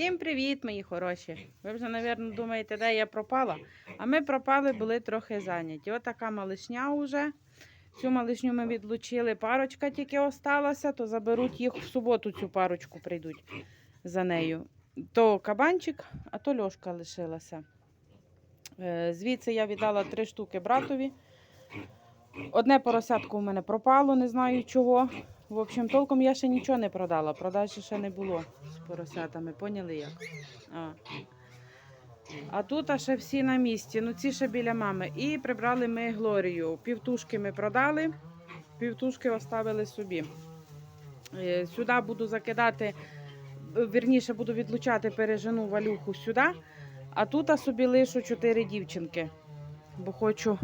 Всім привіт, мої хороші. Ви вже, мабуть, думаєте, де я пропала. А ми пропали, були трохи зайняті. Отака малишня вже. Цю малишню ми відлучили. Парочка тільки осталася, то заберуть їх в суботу. Цю парочку прийдуть за нею. То кабанчик, а то льошка лишилася. Е, Звідси я віддала три штуки братові. Одне поросятко у мене пропало, не знаю чого. В общем, толком я ще нічого не продала. Продажі ще не було з поросятами. Поняли як? А, а тут а ще всі на місці. Ну ці ще біля мами. І прибрали ми Глорію. Півтушки ми продали, півтушки оставили собі. Е, Сюди буду закидати, е, вірніше буду відлучати пережену валюху сюди. А тут а собі лишу чотири дівчинки. Бо хочу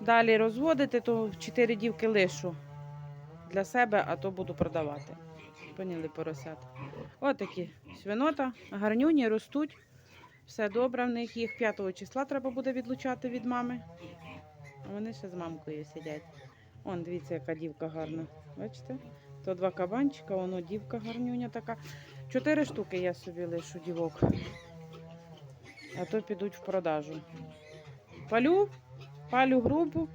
далі розводити, то чотири дівки лишу для себе, а то буду продавати. Поняли поросят. Отакі свинота, гарнюні ростуть. Все добре в них. Їх 5 числа треба буде відлучати від мами. А вони ще з мамкою сидять. Он, дивіться, яка дівка гарна. Бачите? То два кабанчика, воно дівка гарнюня така. Чотири штуки я собі лишу дівок. А то підуть в продажу. Палю, палю групу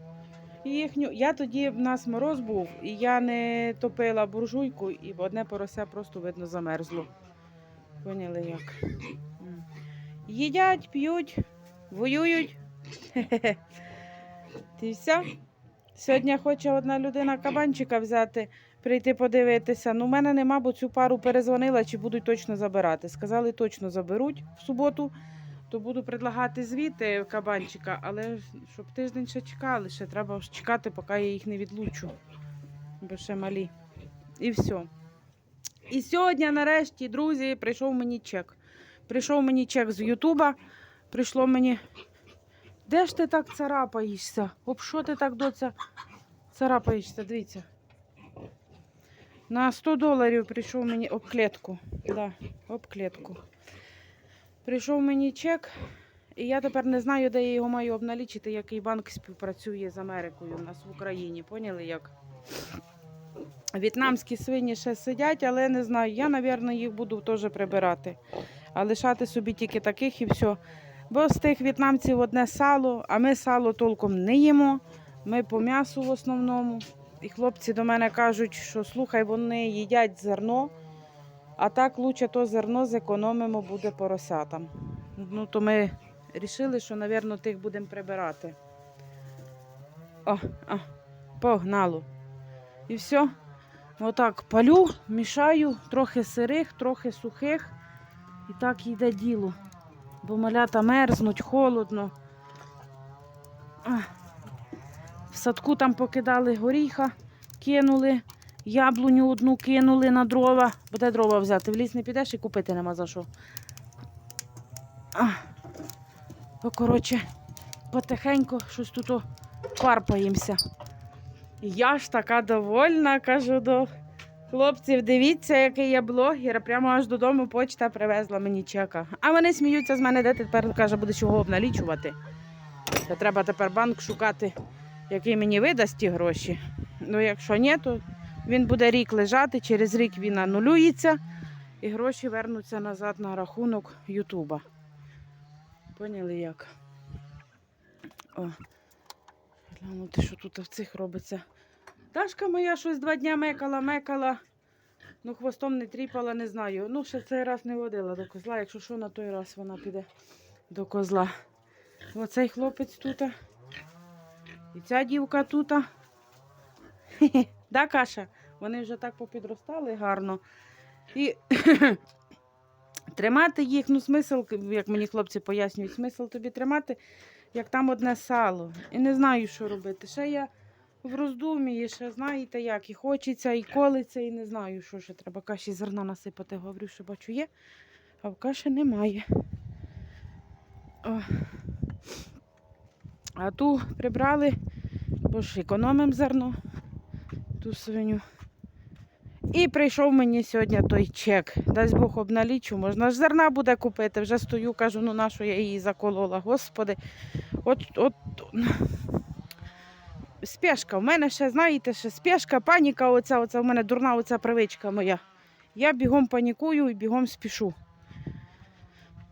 їхню. Я тоді в нас мороз був, і я не топила буржуйку, і одне порося просто видно замерзло. Поняли як? Їдять, п'ють, воюють. Ти все? Сьогодні хоче одна людина кабанчика взяти, прийти подивитися. Ну, в мене нема, бо цю пару перезвонила, чи будуть точно забирати. Сказали, точно заберуть в суботу то буду предлагати звіти кабанчика, але щоб тиждень ще чекали, ще треба чекати, поки я їх не відлучу. Бо ще малі. І все. І сьогодні, нарешті, друзі, прийшов мені чек. Прийшов мені чек з Ютуба. Прийшло мені. Де ж ти так царапаєшся? Об що ти так доця царапаєшся? Дивіться. На 100 доларів прийшов мені об клітку. Да, об клітку. Прийшов мені чек, і я тепер не знаю, де я його маю обналічити, який банк співпрацює з Америкою у нас в Україні. Поняли як? В'єтнамські свині ще сидять, але не знаю. Я, мабуть, їх буду теж прибирати. А лишати собі тільки таких і все. Бо з тих в'єтнамців одне сало, а ми сало толком не їмо. Ми по м'ясу в основному. І хлопці до мене кажуть, що слухай, вони їдять зерно. А так лучше то зерно зекономимо буде поросятам. Ну, то ми вирішили, що, мабуть, тих будемо прибирати. О, о, погнало. І все. Отак палю, мішаю, трохи сирих, трохи сухих. І так йде діло. Бо малята мерзнуть, холодно. В садку там покидали горіха, кинули. Яблуню одну кинули на дрова. Бо де дрова взяти? В ліс не підеш і купити нема за що. А. О, коротше, потихеньку щось тут парпаємося. Я ж така довольна, кажу до хлопців, дивіться, який я блогер. Прямо аж додому почта привезла мені чека. А вони сміються з мене, де ти тепер каже, будеш його обналічувати. Та треба тепер банк шукати, який мені видасть ті гроші. Ну, якщо ні, то він буде рік лежати, через рік він анулюється і гроші вернуться назад на рахунок Ютуба. Поняли як? О, глянути, що тут в цих робиться. Дашка моя щось два дня мекала, мекала. Ну, хвостом не тріпала, не знаю. Ну, ще цей раз не водила до козла. Якщо що, на той раз вона піде до козла. Оцей хлопець тут. І ця дівка тут. Да, Каша? Вони вже так попідростали гарно. І тримати їх, ну, смисл, як мені хлопці пояснюють, смисл тобі тримати, як там одне сало. І не знаю, що робити. Ще я в роздумі, ще знаєте як, і хочеться, і колиться, і не знаю, що ще треба каші зерна насипати. Говорю, що бачу є, а в каші немає. О. А ту прибрали, бо ж економимо зерно ту свиню. І прийшов мені сьогодні той чек. Дасть Бог обналічу, можна ж зерна буде купити. Вже стою, кажу, ну на що я її заколола. Господи, от, от спешка. У мене ще, знаєте, ще спешка, паніка, оця, оця, у мене дурна оця привичка моя. Я бігом панікую і бігом спішу.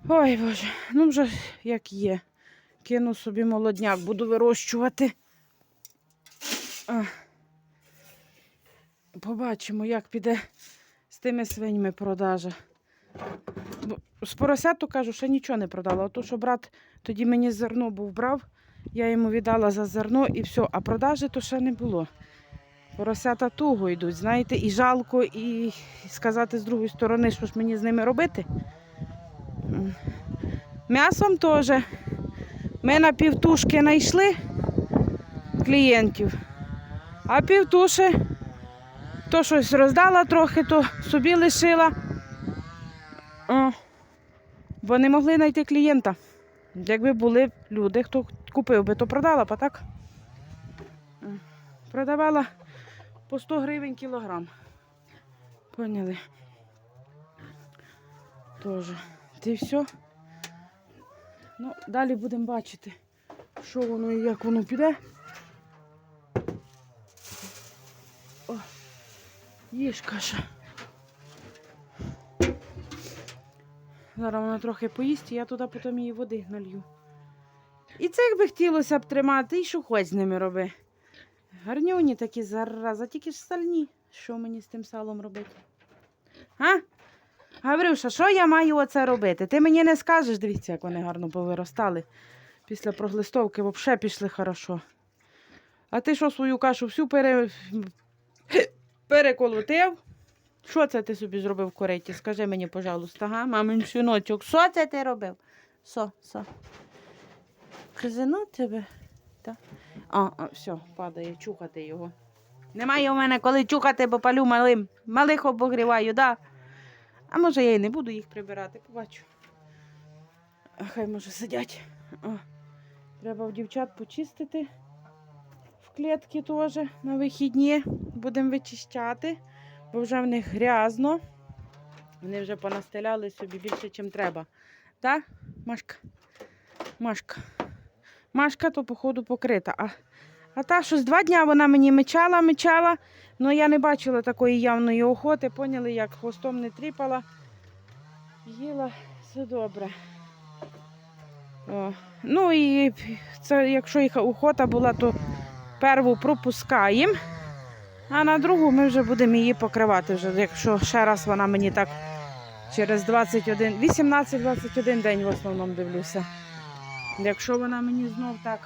Ой, Боже, ну вже як є. Кину собі молодняк, буду вирощувати. Побачимо, як піде з тими свиньми продажа. З поросяту кажу, ще нічого не продала. Ото, що брат тоді мені зерно був брав, я йому віддала за зерно і все, а продажі то ще не було. Поросята туго йдуть, знаєте, і жалко, і сказати з другої сторони, що ж мені з ними робити. М'ясом теж. Ми на півтушки знайшли клієнтів, а півтуші то щось роздала трохи, то собі лишила. О, бо не могли знайти клієнта. Якби були люди, хто купив би, то продала б, так? Продавала по 100 гривень кілограм. Поняли? Тоже. Ти все? Ну, далі будемо бачити, що воно і як воно піде. Їж каша. Зараз вона трохи поїсть, і я туди потім її води налью. І цих би хотілося б тримати, і що хоч з ними роби. Гарнюні такі зараза, тільки ж сальні. Що мені з тим салом робити? А? Гаврюша, що я маю оце робити? Ти мені не скажеш, дивіться, як вони гарно повиростали. Після проглистовки взагалі пішли хорошо. А ти що свою кашу всю пере... переколотив? Що це ти собі зробив в кориті? Скажи мені, пожалуйста, га? Мамин синочок, що це ти робив? Що, що? Казану тебе? Так. А, а, все, падає, чухати його. Немає у мене коли чухати, бо палю малим. Малих обогріваю, да. А може я і не буду їх прибирати, побачу. А Хай може сидять. О, треба в дівчат почистити в клітки теж на вихідні. Будемо вичищати, бо вже в них грязно. Вони вже понастеляли собі більше, ніж треба. Так, Машка? Машка. Машка то, походу, покрита. А, а та щось два дня вона мені мечала, мечала. Ну я не бачила такої явної охоти, поняли, як хвостом не тріпала. Їла все добре. О. Ну і це, якщо їх охота була, то перву пропускаємо, а на другу ми вже будемо її покривати. Вже, якщо ще раз вона мені так через 21, 18-21 день в основному дивлюся. Якщо вона мені знов так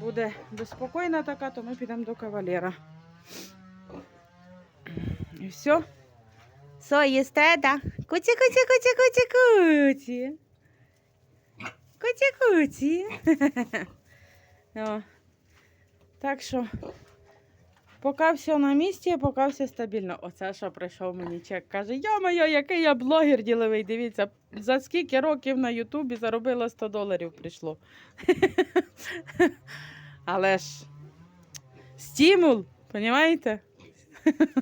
буде безпокійна така, то ми підемо до кавалера. І все. Со, їсте, да? Куці, куці, куці, куці, куці. Куці, куці. Так що, поки все на місці, поки все стабільно. Оце що прийшов мені чек. Каже, йо-моє, який я блогер діловий. Дивіться, за скільки років на Ютубі заробила 100 доларів прийшло. Але ж стимул, розумієте?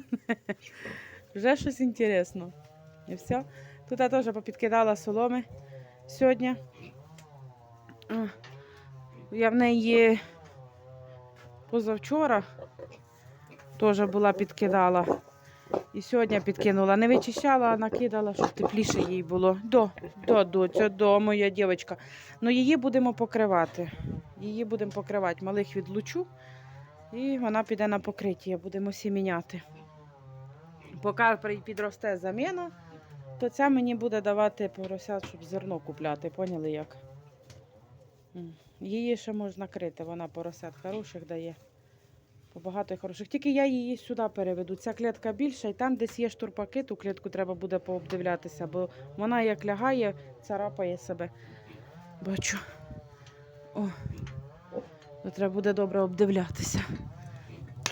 Вже щось інтересно. І все. Тут я теж попідкидала соломи сьогодні. Я в неї позавчора теж була підкидала. І сьогодні підкинула. Не вичищала, а накидала, щоб тепліше їй було. До, до, до, до моя дівчинка. Ну її будемо покривати. Її будемо покривати. Малих відлучу. І вона піде на покриття. Будемо сіміняти. Поки підросте заміна, то ця мені буде давати поросят, щоб зерно купляти. Поняли як? Її ще можна крити, вона поросят хороших дає. Багато хороших. Тільки я її сюди переведу. Ця клітка більша, і там десь є штурпаки, ту клітку треба буде пообдивлятися, бо вона як лягає, царапає себе. Бачу. О, то треба буде добре обдивлятися.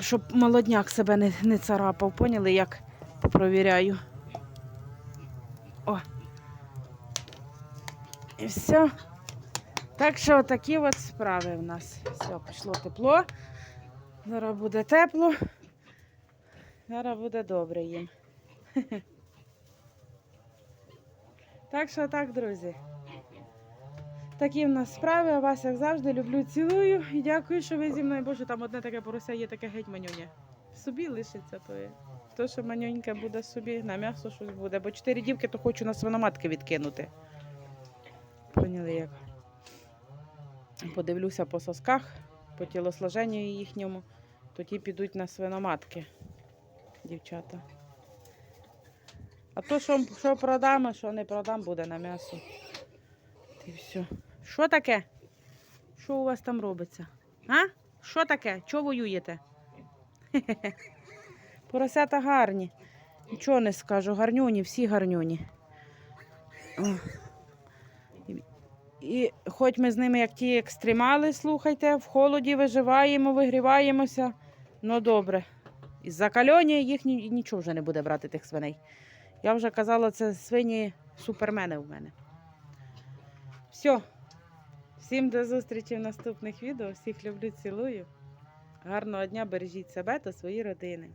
Щоб молодняк себе не, не царапав. Поняли, як попровіряю. О. І все. Так що такі от справи в нас. Все, пішло тепло. Зараз буде тепло. Зараз буде добре їм. Так що так, друзі. Такі в нас справи, а вас, як завжди, люблю, цілую і дякую, що ви зі мною. Боже, там одне таке порося є таке геть манюня. Собі лишиться то є. То, що манюнька буде собі, на м'ясо щось буде. Бо чотири дівки, то хочу на свиноматки відкинути. Поняли як? Подивлюся по сосках, по тілосложенню їхньому, тоді підуть на свиноматки, дівчата. А то, що, що продам, а що не продам, буде на м'ясо. Ти все. Що таке? Що у вас там робиться? А? Що таке? Чого воюєте? Поросята гарні. Нічого не скажу, гарнюні, всі гарнюні. О. І- хоч ми з ними як ті екстремали, слухайте, в холоді виживаємо, вигріваємося. Ну добре. Із закальоні їх ні- нічого вже не буде брати тих свиней. Я вже казала, це свині супермени в мене. Все. Всім до зустрічі в наступних відео. Всіх люблю, цілую. Гарного дня, бережіть себе та свої родини.